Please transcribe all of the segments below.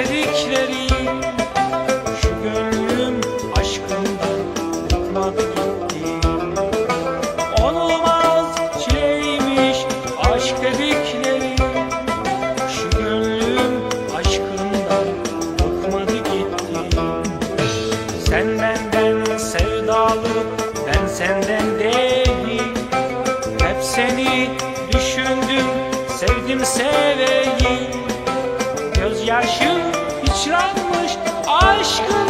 aşk içranmış aşkın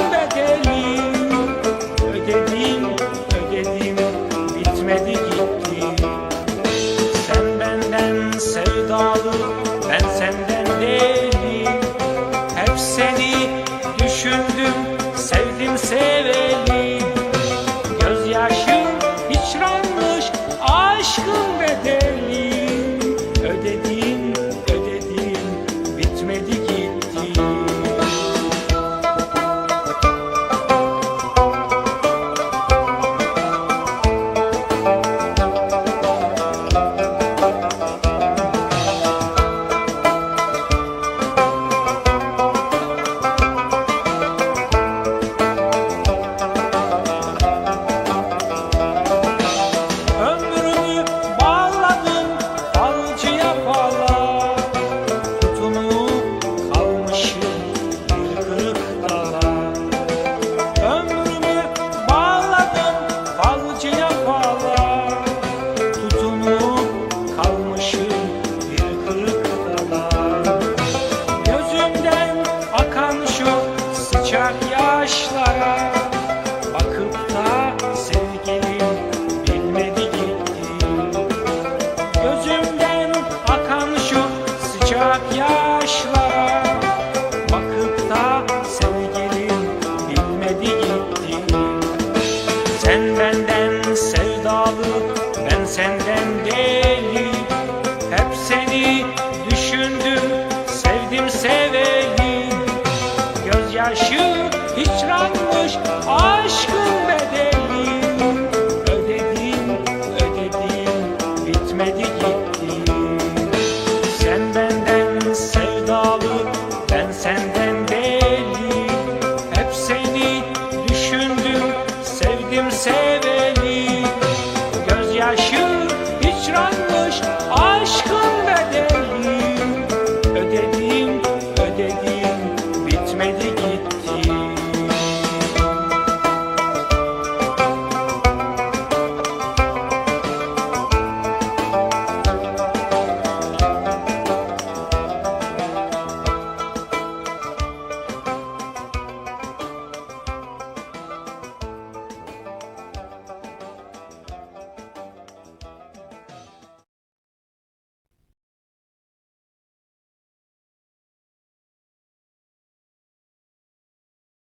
hicranmış aşkın bedeli. Ödedim ödedim bitmedi ki.